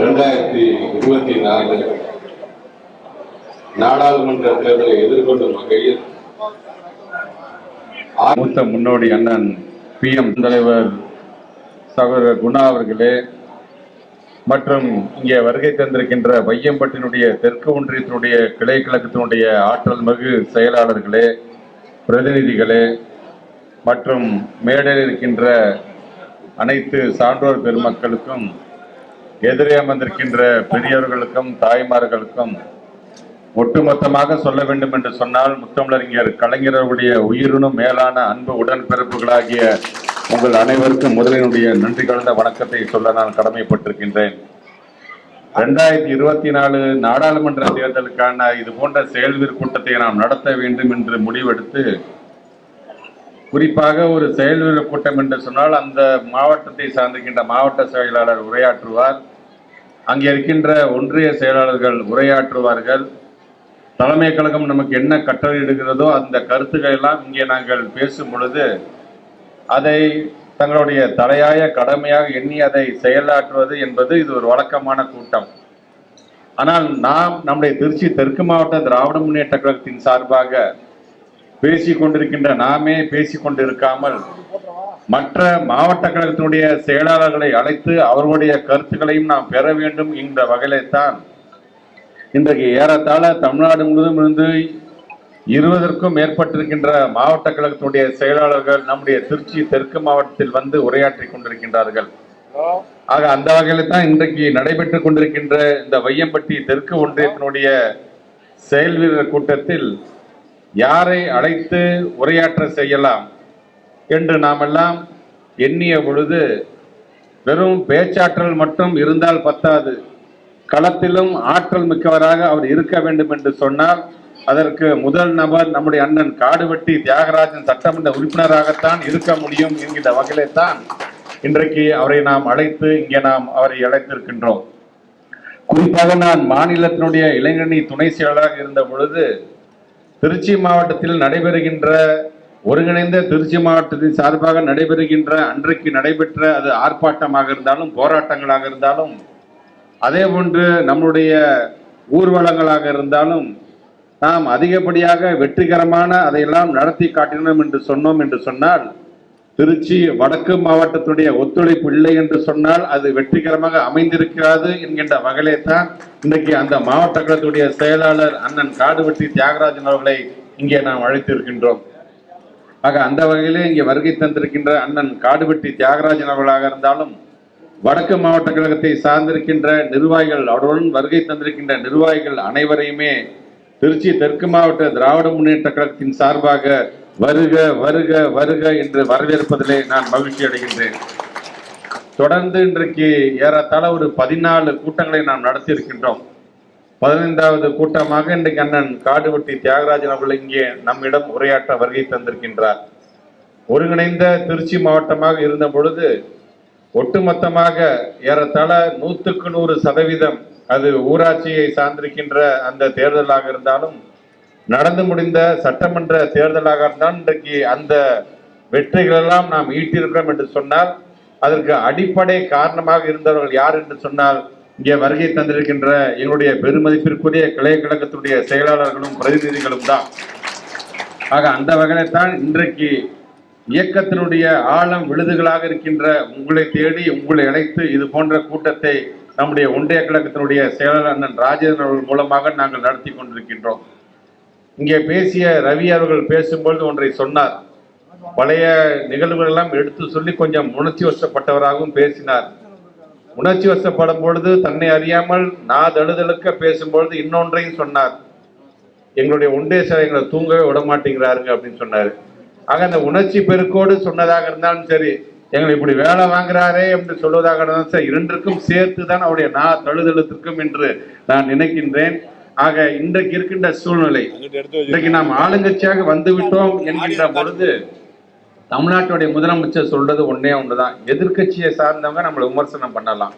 இரண்டாயிரத்தி இருபத்தி நாலு நாடாளுமன்ற தேர்தலை எதிர்கொள்ளும் வகையில் மூத்த முன்னோடி அண்ணன் பி எம் தலைவர் சகோதரர் குணா அவர்களே மற்றும் இங்கே வருகை தந்திருக்கின்ற வையம்பட்டினுடைய தெற்கு ஒன்றியத்தினுடைய கிளை கழகத்தினுடைய ஆற்றல் மிகு செயலாளர்களே பிரதிநிதிகளே மற்றும் மேடையில் இருக்கின்ற அனைத்து சான்றோர் பெருமக்களுக்கும் எதிரே அமர்ந்திருக்கின்ற பெரியவர்களுக்கும் தாய்மார்களுக்கும் ஒட்டுமொத்தமாக சொல்ல வேண்டும் என்று சொன்னால் முத்தமிழறிஞர் கலைஞர்களுடைய உயிரினும் மேலான அன்பு உடன்பிறப்புகளாகிய உங்கள் அனைவருக்கும் முதலினுடைய நன்றி கலந்த வணக்கத்தை சொல்ல நான் கடமைப்பட்டிருக்கின்றேன். ரெண்டாயிரத்தி இருபத்தி நாலு நாடாளுமன்ற தேர்தலுக்கான இது போன்ற செயல்வீர் கூட்டத்தை நாம் நடத்த வேண்டும் என்று முடிவெடுத்து குறிப்பாக ஒரு செயல்வீர கூட்டம் என்று சொன்னால் அந்த மாவட்டத்தை சார்ந்திருக்கின்ற மாவட்ட செயலாளர் உரையாற்றுவார். அங்கே இருக்கின்ற ஒன்றிய செயலாளர்கள் உரையாற்றுவார்கள். தலைமை கழகம் நமக்கு என்ன கட்டளையிடுகிறதோ அந்த கருத்துக்கள் எல்லாம் இங்கே நாங்கள் பேசும் பொழுது அதை தங்களுடைய தலையாய கடமையாக எண்ணி அதை செயலாற்றுவது என்பது இது ஒரு வழக்கமான கூட்டம். ஆனால் நாம் நம்முடைய திருச்சி தெற்கு மாவட்ட திராவிட முன்னேற்ற கழகத்தின் சார்பாக பேசிக் கொண்டிருக்கின்ற நாமே பேசிக் கொண்டிருக்காமல் மற்ற மாவட்ட கழகத்தினுடைய செயலாளர்களை அழைத்து அவர்களுடைய கருத்துக்களையும் நாம் பெற வேண்டும் என்ற வகையில்தான் இன்றைக்கு ஏறத்தாழ தமிழ்நாடு முழுவதும் இருந்து இருபதற்கும் மேற்பட்டிருக்கின்ற மாவட்ட கழகத்தினுடைய செயலாளர்கள் நம்முடைய திருச்சி தெற்கு மாவட்டத்தில் வந்து உரையாற்றி கொண்டிருக்கின்றார்கள். ஆக அந்த வகையில தான் இன்றைக்கு நடைபெற்றுக் கொண்டிருக்கின்ற இந்த வையம்பட்டி தெற்கு ஒன்றியத்தினுடைய செயல் வீரர் கூட்டத்தில் யாரை அழைத்து உரையாற்ற செய்யலாம்? என்று நாமெல்லாம் எண்ணிய பொழுது வெறும் பேச்சாற்றல் மட்டும் இருந்தால் பத்தாது. களத்திலும் ஆற்றல் மிக்கவராக அவர் இருக்க வேண்டும் என்று சொன்னால் அதற்கு முதல் நபர் நம்முடைய அண்ணன் காடுவெட்டி தியாகராஜன் சட்டமன்ற உறுப்பினராகத்தான் இருக்க முடியும் என்கின்ற வகையிலே தான் இன்றைக்கு அவரை நாம் அழைத்து இங்கே நாம் அவரை அழைத்திருக்கின்றோம். குறிப்பாக நான் மாநிலத்தினுடைய இளைஞரணி துணை செயலாளராக இருந்த பொழுது திருச்சி மாவட்டத்தில் நடைபெறுகின்ற ஒருங்கிணைந்த திருச்சி மாவட்டத்தின் சார்பாக நடைபெறுகின்ற அன்றைக்கு நடைபெற்ற அது ஆர்ப்பாட்டமாக இருந்தாலும் போராட்டங்களாக இருந்தாலும் அதே போன்று நம்முடைய ஊர்வலங்களாக இருந்தாலும் நாம் அதிகப்படியாக வெற்றிகரமான அதையெல்லாம் நடத்தி காட்டினோம் என்று சொன்னோம் என்று சொன்னால் திருச்சி வடக்கு மாவட்டத்துடைய ஒத்துழைப்பு இல்லை என்று சொன்னால் அது வெற்றிகரமாக அமைந்திருக்கிறது என்கின்ற வகையிலே தான் இன்றைக்கு அந்த மாவட்ட கழகத்துடைய செயலாளர் அண்ணன் காடுவெட்டி தியாகராஜன் அவர்களை இங்கே நாம் அழைத்திருக்கின்றோம். ஆக அந்த வகையிலே இங்கே வருகை தந்திருக்கின்ற அண்ணன் காடுவெட்டி தியாகராஜன் அவர்களாக இருந்தாலும் வடக்கு மாவட்ட கழகத்தை சார்ந்திருக்கின்ற நிர்வாகிகள் அவருடன் வருகை தந்திருக்கின்ற நிர்வாகிகள் அனைவரையுமே திருச்சி தெற்கு மாவட்ட திராவிட முன்னேற்ற கழகத்தின் சார்பாக வருக வருக வருக என்று வரவேற்பதிலே நான் மகிழ்ச்சி அடைகின்றேன். தொடர்ந்து இன்றைக்கு ஏறத்தாழ ஒரு பதினாலு கூட்டங்களை நாம் நடத்தியிருக்கின்றோம். பதினைந்தாவது கூட்டமாக இன்றைக்கு அண்ணன் காடுவெட்டி தியாகராஜன் அவர்கள் இங்கே நம்மிடம் உரையாற்ற வருகை தந்திருக்கின்றார். ஒருங்கிணைந்த திருச்சி மாவட்டமாக இருந்த பொழுது ஒட்டுமொத்தமாக ஏறத்தாழ நூற்றுக்கு நூறு சதவீதம் அது ஊராட்சியை சார்ந்திருக்கின்ற அந்த தேர்தலாக இருந்தாலும் நடந்து முடிந்த சட்டமன்ற தேர்தலாக இருந்தாலும் இன்றைக்கு அந்த வெற்றிகளெல்லாம் நாம் ஈட்டியிருக்கிறோம் என்று சொன்னால் அதற்கு அடிப்படை காரணமாக இருந்தவர்கள் யார் என்று சொன்னால் இங்கே வருகை தந்திருக்கின்ற என்னுடைய பெருமதிப்பிற்குரிய கிளை கழகத்துடைய செயலாளர்களும் பிரதிநிதிகளும் தான். ஆக அந்த வகையில்தான் இன்றைக்கு இயக்கத்தினுடைய ஆழம் விழுதுகளாக இருக்கின்ற உங்களை தேடி உங்களை இணைத்து இது போன்ற கூட்டத்தை நம்முடைய ஒன்றிய கழகத்தினுடைய செயலாளர் அண்ணன் ராஜேந்திரன் அவர்கள் மூலமாக நாங்கள் நடத்தி கொண்டிருக்கின்றோம். இங்கே பேசிய ரவி அவர்கள் பேசும்பொழுது ஒன்றை சொன்னார். பழைய நிகழ்வுகளெல்லாம் எடுத்து சொல்லி கொஞ்சம் உணர்ச்சி வசப்பட்டவராகவும் பேசினார். உணர்ச்சி வசப்படும் பொழுது தன்னை அறியாமல் நாதழுதழுக்க பேசும்பொழுது இன்னொன்றையும் சொன்னார். எங்களுடைய ஒன்றிய சார் எங்களை தூங்கவே விட மாட்டேங்கிறாருங்க அப்படின்னு சொன்னாரு. ஆக அந்த உணர்ச்சி பெருக்கோடு சொன்னதாக இருந்தாலும் சரி எங்களை இப்படி வேலை வாங்குறாரே என்று சொல்வதாக இருந்தாலும் சரி இரண்டிற்கும் சேர்த்து தான் அவருடைய நா தழுதழுத்திற்கும் என்று நான் நினைக்கின்றேன். ஆக இன்றைக்கு இருக்கின்ற சூழ்நிலை இன்றைக்கு நாம் ஆளுங்கட்சியாக வந்து விட்டோம் என்கின்ற பொழுது தமிழ்நாட்டுடைய முதலமைச்சர் சொல்றது ஒன்று தான் எதிர்க்கட்சியை சார்ந்தவங்க நம்மளை விமர்சனம் பண்ணலாம்.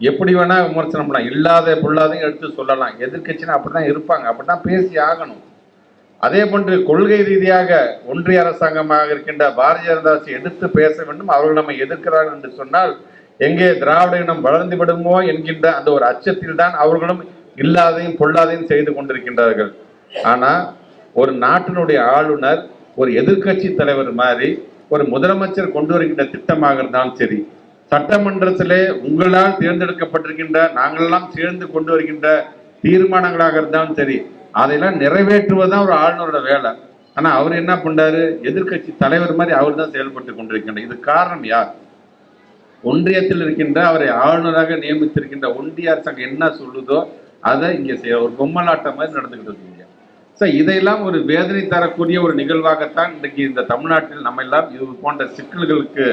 எப்படி வேணா விமர்சனம் பண்ணலாம். இல்லாத பொல்லாதையும் எடுத்து சொல்லலாம். எதிர்க்கட்சினா அப்படிதான் இருப்பாங்க. அப்படிதான் பேசி ஆகணும். அதே போன்று கொள்கை ரீதியாக ஒன்றிய அரசாங்கமாக இருக்கின்ற பாரதிய ஜனதாசி எடுத்து பேச வேண்டும். அவர்கள் நம்மை எதிர்க்கிறார்கள் என்று சொன்னால் எங்கே திராவிட இனம் வளர்ந்து விடுமோ என்கின்ற அந்த ஒரு அச்சத்தில் தான் அவர்களும் இல்லாதையும் பொல்லாதையும் செய்து கொண்டிருக்கின்றார்கள். ஆனா ஒரு நாட்டினுடைய ஆளுநர் ஒரு எதிர்க்கட்சி தலைவர் மாதிரி ஒரு முதலமைச்சர் கொண்டு வருகின்ற திட்டமாக இருந்தாலும் சரி. சட்டமன்றத்திலே உங்களால் தேர்ந்தெடுக்கப்பட்டிருக்கின்ற நாங்களெல்லாம் சேர்ந்து கொண்டு வருகின்ற தீர்மானங்களாக இருந்தாலும் சரி. அதையெல்லாம் நிறைவேற்றுவதுதான் ஒரு ஆளுநரோட வேலை. ஆனா அவர் என்ன பண்றாரு? எதிர்க்கட்சி தலைவர் மாதிரி அவர் தான் செயல்பட்டு கொண்டிருக்கின்றார் இது காரணம் யார்? ஒன்றியத்தில் இருக்கின்ற அவரை ஆளுநராக நியமித்திருக்கின்ற ஒன்றிய அரசாங்கம் என்ன சொல்லுதோ அதை இங்க செய்ய ஒரு பொம்மலாட்டம் மாதிரி நடந்துகிட்டு இருக்கு. ஸோ இதையெல்லாம் ஒரு வேதனை தரக்கூடிய ஒரு நிகழ்வாகத்தான் இன்றைக்கு இந்த தமிழ்நாட்டில் நம்ம எல்லாம் இது போன்ற சிக்கல்களுக்கு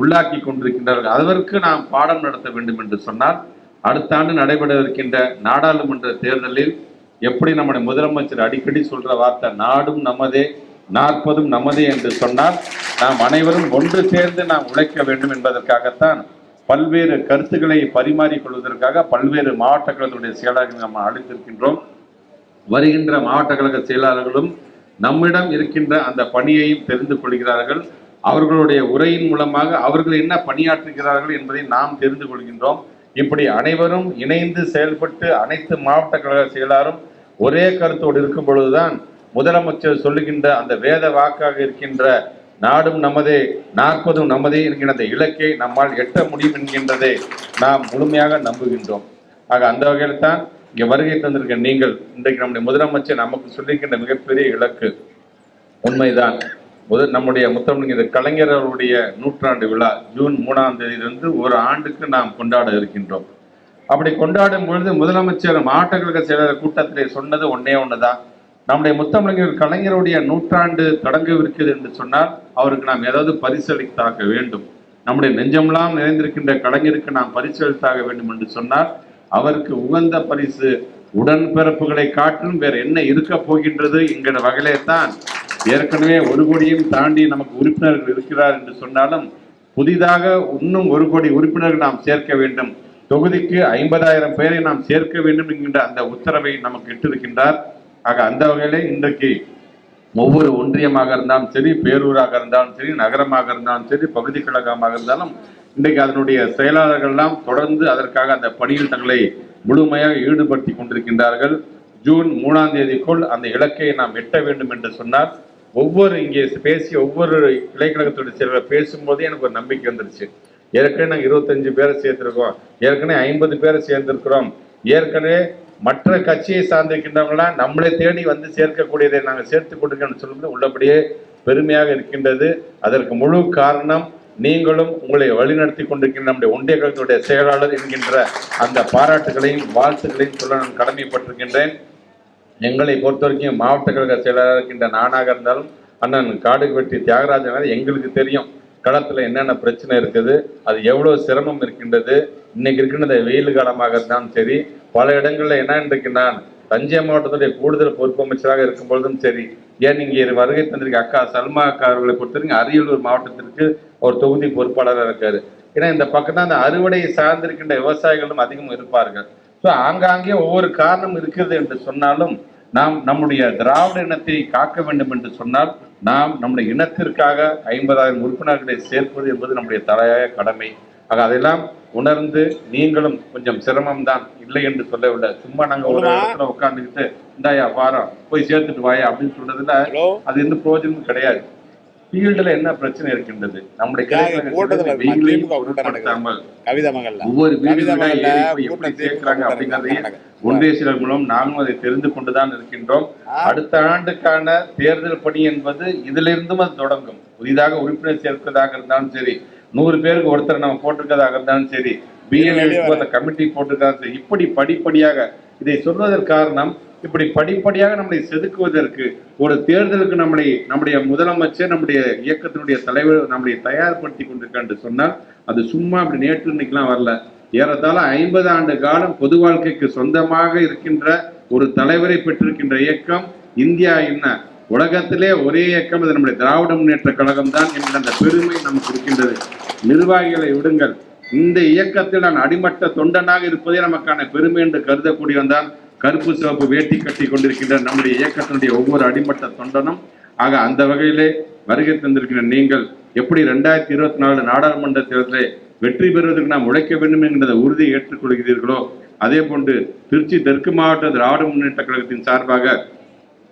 உள்ளாக்கி கொண்டிருக்கின்றார்கள். அதற்கு நாம் பாடம் நடத்த வேண்டும் என்று சொன்னால் அடுத்த ஆண்டு நடைபெற இருக்கின்ற நாடாளுமன்ற தேர்தலில் எப்படி நம்முடைய முதலமைச்சர் அடிக்கடி சொல்ற வார்த்தை நாடும் நமதே நாற்பதும் நமதே என்று சொன்னால் நாம் அனைவரும் ஒன்று சேர்ந்து நாம் உழைக்க வேண்டும் என்பதற்காகத்தான் பல்வேறு கருத்துக்களை பரிமாறிக்கொள்வதற்காக பல்வேறு மாவட்ட கழகத்துடைய செயலாளர்கள் நாம் அழைத்திருக்கின்றோம். வருகின்ற மாவட்ட கழக செயலாளர்களும் நம்மிடம் இருக்கின்ற அந்த பணியையும் தெரிந்து கொள்கிறார்கள். அவர்களுடைய உரையின் மூலமாக அவர்கள் என்ன பணியாற்றுகிறார்கள் என்பதை நாம் தெரிந்து கொள்கின்றோம். இப்படி அனைவரும் இணைந்து செயல்பட்டு அனைத்து மாவட்ட கழக செயலாளரும் ஒரே கருத்தோடு இருக்கும் பொழுதுதான் முதலமைச்சர் சொல்லுகின்ற அந்த வேத வாக்காக இருக்கின்ற நாடும் நமதே நாற்பதும் நமதே என்கிற அந்த இலக்கை நம்மால் எட்ட முடியும் என்கின்றதை நாம் முழுமையாக நம்புகின்றோம். ஆக அந்த வகையில் தான் இங்கே வருகை தந்திருக்க நீங்கள் இன்றைக்கு நம்முடைய முதலமைச்சர் நமக்கு சொல்லியிருக்கின்ற மிகப்பெரிய இலக்கு உண்மைதான். முதல் நம்முடைய முத்தமிழ் கலைஞர் அவருடைய நூற்றாண்டு விழா ஜூன் மூணாம் தேதியிலிருந்து ஒரு ஆண்டுக்கு நாம் கொண்டாட இருக்கின்றோம். அப்படி கொண்டாடும் பொழுது முதலமைச்சர் மாவட்ட கழக செயலர் கூட்டத்திலே சொன்னது ஒன்னே ஒன்றுதான் நம்முடைய முத்தமிழர் கலைஞருடைய நூற்றாண்டு தொடங்கவிருக்கிறது என்று சொன்னால் அவருக்கு நாம் ஏதாவது பரிசளித்தாக வேண்டும். நம்முடைய நெஞ்சமெல்லாம் நிறைந்திருக்கின்ற கலைஞருக்கு நாம் பரிசளித்தாக வேண்டும் என்று சொன்னால் அவருக்கு உகந்த பரிசு உடன்பிறப்புகளை காட்டிலும் வேற என்ன இருக்க போகின்றது என்கிற வகையிலே தான் ஏற்கனவே ஒரு கோடியும் தாண்டி நமக்கு உறுப்பினர்கள் இருக்கிறார் என்று சொன்னாலும் புதிதாக இன்னும் ஒரு கோடி உறுப்பினர்கள் நாம் சேர்க்க வேண்டும். தொகுதிக்கு ஐம்பதாயிரம் பேரை நாம் சேர்க்க வேண்டும் என்கின்ற அந்த உத்தரவை நமக்கு இட்டிருக்கின்றார். ஆக அந்த வகையிலே இன்றைக்கு ஒவ்வொரு ஒன்றியமாக இருந்தாலும் சரி பேரூராக இருந்தாலும் சரி நகரமாக இருந்தாலும் சரி பகுதி கழகமாக இருந்தாலும் இன்றைக்கு அதனுடைய செயலாளர்கள்லாம் தொடர்ந்து அதற்காக அந்த பணியில் தங்களை முழுமையாக ஈடுபடுத்தி கொண்டிருக்கின்றார்கள். ஜூன் மூணாம் தேதிக்குள் அந்த இலக்கை நாம் எட்ட வேண்டும் என்று சொன்னால் ஒவ்வொரு இங்கே பேசி ஒவ்வொரு இலைக்கழகத்துடைய செயலர் பேசும்போதே எனக்கு ஒரு நம்பிக்கை வந்துருச்சு. ஏற்கனவே நாங்கள் இருபத்தஞ்சு பேரை சேர்த்துருக்கோம் ஏற்கனவே ஐம்பது பேரை சேர்ந்திருக்கிறோம் ஏற்கனவே மற்ற கட்சியை சார்ந்திருக்கின்றவங்களாம் நம்மளை தேடி வந்து சேர்க்கக்கூடியதை நாங்கள் சேர்த்து கொடுக்கணும்னு சொல்லும்போது உள்ளபடியே பெருமையாக இருக்கின்றது. அதற்கு முழு காரணம் நீங்களும் உங்களை வழிநடத்தி கொண்டிருக்கின்ற நம்முடைய ஒன்றிய கழகத்துடைய செயலாளர் என்கின்ற அந்த பாராட்டுகளையும் வாழ்த்துக்களையும் சொல்ல நான் கடமைப்பட்டிருக்கின்றேன். எங்களை பொறுத்த வரைக்கும் மாவட்ட கழக செயலாளர் இருக்கின்ற நானாக இருந்தாலும் அண்ணன் காடுக்கு வெட்டி தியாகராஜன் எங்களுக்கு தெரியும். களத்தில் என்னென்ன பிரச்சனை இருக்குது அது எவ்வளோ சிரமம் இருக்கின்றது இன்னைக்கு இருக்கின்ற வெயில் காலமாக இருந்தாலும் சரி பல இடங்களில் என்ன இருக்கின்றான் தஞ்சை மாவட்டத்துடைய கூடுதல் பொறுப்பு அமைச்சராக இருக்கும் பொழுதும் சரி ஏன் இங்கே வருகை தந்திருக்க அக்கா சல்மா அக்கா அவர்களை பொறுத்தவரைக்கும் அரியலூர் மாவட்டத்திற்கு ஒரு தொகுதி பொறுப்பாளராக இருக்காரு. ஏன்னா இந்த பக்கம் தான் அந்த அறுவடையை சார்ந்திருக்கின்ற விவசாயிகளும் அதிகம் இருப்பார்கள். ஸோ ஆங்காங்கே ஒவ்வொரு காரணம் இருக்கிறது என்று சொன்னாலும் நாம் நம்முடைய திராவிட இனத்தை காக்க வேண்டும் என்று சொன்னால் நாம் நம்முடைய இனத்திற்காக ஐம்பதாயிரம் உறுப்பினர்களை சேர்ப்பது என்பது நம்முடைய தலையாய கடமை. ஆக அதெல்லாம் உணர்ந்து நீங்களும் கொஞ்சம் சிரமம் தான் இல்லை என்று சொல்லவில்லை. சும்மா நாங்க ஒரு. இடத்துல உட்கார்ந்துக்கிட்டு இந்தாயா வாரம் போய் சேர்த்துட்டு வாயா அப்படின்னு சொல்றதுல அது எந்த பிரயோஜனமும் கிடையாது. ஃபீல்டுல என்ன பிரச்சனை இருக்கின்றது நம்முடைய கவிதா மகள்ல ஒவ்வொரு எப்படி சேர்க்கிறாங்க அப்படிங்கறதையும். ஒன்றிய செயலர் மூலம் நாங்களும் அதை தெரிந்து கொண்டுதான் இருக்கின்றோம். அடுத்த ஆண்டுக்கான தேர்தல் பணி என்பது இதிலிருந்தும் அது தொடங்கும் புதிதாக உறுப்பினர் சேர்ப்பதாக இருந்தாலும் சரி நூறு பேருக்கு ஒருத்தர் நம்ம போட்டிருக்கதாக இருந்தாலும் சரி. அந்த கமிட்டி போட்டிருக்காங்க இப்படி படிப்படியாக இதை சொல்வதற்கு காரணம் இப்படி படிப்படியாக நம்மளை செதுக்குவதற்கு ஒரு தேர்தலுக்கு நம்மளை நம்முடைய முதலமைச்சர் நம்முடைய இயக்கத்தினுடைய தலைவர் நம்மளை தயார்படுத்தி கொண்டிருக்கார் என்று சொன்னால் அது சும்மா அப்படி நேற்று இன்னைக்கெல்லாம் வரல. ஏறத்தாழ ஐம்பது ஆண்டு காலம் பொது வாழ்க்கைக்கு சொந்தமாக இருக்கின்ற ஒரு தலைவரை பெற்றிருக்கின்ற இயக்கம் இந்தியா என்ன? உலகத்திலே ஒரே இயக்கம் இது நம்முடைய திராவிட முன்னேற்ற கழகம் தான் என்ற அந்த பெருமை நமக்கு இருக்கின்றது. நிர்வாகிகளை விடுங்கள். இந்த இயக்கத்தில் நான் அடிமட்ட தொண்டனாக இருப்பதே நமக்கான பெருமை என்று கருதக்கூடியவன் தான் கருப்பு சிவப்பு வேட்டி கட்டி கொண்டிருக்கின்ற நம்முடைய இயக்கத்தினுடைய ஒவ்வொரு அடிமட்ட தொண்டனும் ஆக அந்த வகையிலே வருகை தந்திருக்கிற நீங்கள் எப்படி ரெண்டாயிரத்தி இருபத்தி நாலு நாடாளுமன்ற தேர்தலை வெற்றி பெறுவதற்கு நாம் உழைக்க வேண்டும் என்கிற உறுதியை ஏற்றுக்கொள்கிறீர்களோ அதே போன்று திருச்சி தெற்கு மாவட்ட திராவிட முன்னேற்ற கழகத்தின் சார்பாக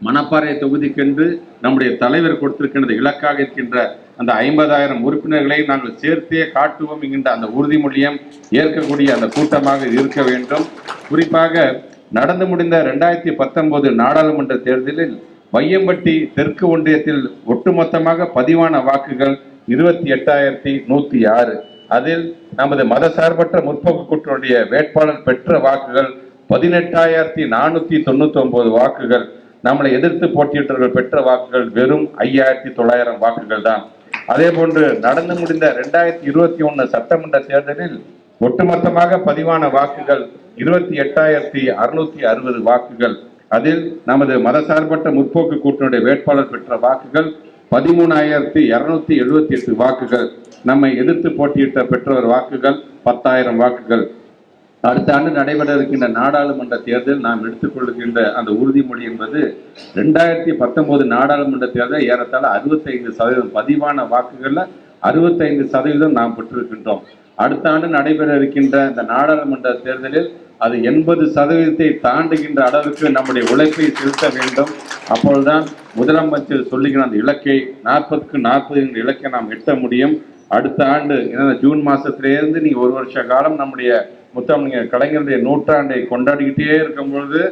மணப்பாறை தொகுதிக்கென்று நம்முடைய தலைவர் கொடுத்திருக்கின்றது இலக்காக இருக்கின்ற அந்த ஐம்பதாயிரம் உறுப்பினர்களை நாங்கள் சேர்த்தே காட்டுவோம் என்கின்ற அந்த உறுதிமொழியும் ஏற்கக்கூடிய அந்த கூட்டமாக இருக்க வேண்டும். குறிப்பாக நடந்து முடிந்த ரெண்டாயிரத்தி பத்தொன்பது நாடாளுமன்ற தேர்தலில் வையம்பட்டி தெற்கு ஒன்றியத்தில் ஒட்டுமொத்தமாக பதிவான வாக்குகள் இருபத்தி எட்டாயிரத்தி நூத்தி ஆறு. அதில் நமது மதசார்பற்ற முற்போக்கு கூட்டணியுடைய வேட்பாளர் பெற்ற வாக்குகள் பதினெட்டாயிரத்தி நானூத்தி தொண்ணூத்தி ஒன்பது வாக்குகள். நம்மளை எதிர்த்து போட்டியிட்டவர்கள் பெற்ற வாக்குகள் வெறும் ஐயாயிரத்தி தொள்ளாயிரம் வாக்குகள் தான். அதே போன்று நடந்து முடிந்த ரெண்டாயிரத்தி இருபத்தி ஒன்னு சட்டமன்ற தேர்தலில் ஒட்டுமொத்தமாக பதிவான வாக்குகள் இருபத்தி எட்டாயிரத்தி அறுநூத்தி அறுபது வாக்குகள். அதில் நமது மதசார்பற்ற முற்போக்கு கூட்டணியுடைய வேட்பாளர் பெற்ற வாக்குகள் பதிமூணாயிரத்தி இருநூத்தி எழுபத்தி எட்டு வாக்குகள். நம்மை எதிர்த்து போட்டியிட்ட பெற்றவர் வாக்குகள் பத்தாயிரம் வாக்குகள். அடுத்த ஆண்டு நடைபெற இருக்கின்ற நாடாளுமன்ற தேர்தல் நாம் எடுத்துக்கொள்கின்ற அந்த உறுதிமொழி என்பது ரெண்டாயிரத்தி பத்தொன்பது நாடாளுமன்ற தேர்தல் ஏறத்தாழ அறுபத்தைந்து சதவீதம் பதிவான வாக்குகள்ல அறுபத்தைந்து சதவீதம் நாம் பெற்றிருக்கின்றோம். அடுத்த ஆண்டு நடைபெற இருக்கின்ற இந்த நாடாளுமன்ற தேர்தலில் அது எண்பது சதவீதத்தை தாண்டுகின்ற அளவுக்கு நம்முடைய உழைப்பை செலுத்த வேண்டும். அப்பொழுதுதான் முதலமைச்சர் சொல்லுகிற அந்த இலக்கை நாற்பதுக்கு நாற்பது என்ற இலக்கை நாம் எட்ட முடியும். அடுத்த ஆண்டு ஏன்னா ஜூன் மாதத்திலேருந்து நீ ஒரு வருஷ காலம் நம்முடைய முத்தமிழ் கலைஞருடைய நூற்றாண்டை கொண்டாடிக்கிட்டே இருக்கும் பொழுது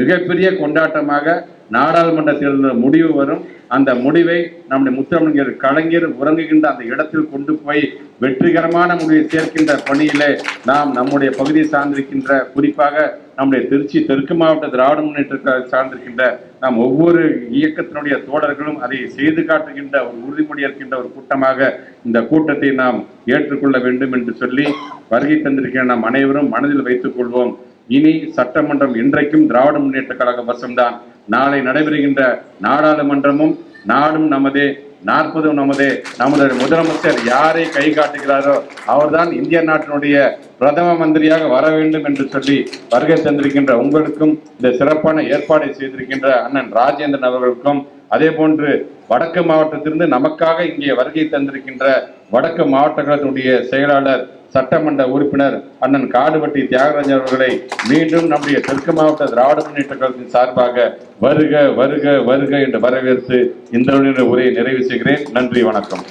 மிகப்பெரிய கொண்டாட்டமாக நாடாளுமன்ற தேர்தல் முடிவு வரும். அந்த முடிவை நம்முடைய முத்தமிழர் கலைஞர் உறங்குகின்ற அந்த இடத்தில் கொண்டு போய் வெற்றிகரமான முடிவை சேர்க்கின்ற பணியிலே நாம் நம்முடைய பகுதியை சார்ந்திருக்கின்ற குறிப்பாக நம்முடைய திருச்சி தெற்கு மாவட்ட திராவிட முன்னேற்ற சார்ந்திருக்கின்ற நாம் ஒவ்வொரு இயக்கத்தினுடைய தோழர்களும் அதை செய்து காட்டுகின்ற ஒரு உறுதிமொழி இருக்கின்ற ஒரு கூட்டமாக இந்த கூட்டத்தை நாம் ஏற்றுக்கொள்ள வேண்டும் என்று சொல்லி வருகை தந்திருக்கிற நாம் அனைவரும் மனதில் வைத்துக் கொள்வோம். இனி சட்டமன்றம் இன்றைக்கும் திராவிட முன்னேற்ற கழக வசம்தான். நாளை நடைபெறுகின்ற நாடாளுமன்றமும் நாடும் நமதே நாற்பதும் நமதே. நமது முதலமைச்சர் யாரை கை காட்டுகிறாரோ அவர்தான் இந்திய நாட்டினுடைய பிரதம மந்திரியாக வர வேண்டும் என்று சொல்லி வருகை தந்திருக்கின்ற உங்களுக்கும் இந்த சிறப்பான ஏற்பாடை செய்திருக்கின்ற அண்ணன் ராஜேந்திரன் அவர்களுக்கும் அதே போன்று வடக்கு மாவட்டத்திலிருந்து நமக்காக இங்கே வருகை தந்திருக்கின்ற வடக்கு மாவட்ட கழகத்தினுடைய செயலாளர் சட்டமன்ற உறுப்பினர் அண்ணன் காடுவட்டி தியாகராஜன் அவர்களை மீண்டும் நம்முடைய தெற்கு மாவட்ட திராவிட முன்னேற்ற கழகத்தின் சார்பாக வருக வருக வருக என்று வரவேற்று இந்த உரையை நிறைவு செய்கிறேன். நன்றி வணக்கம்.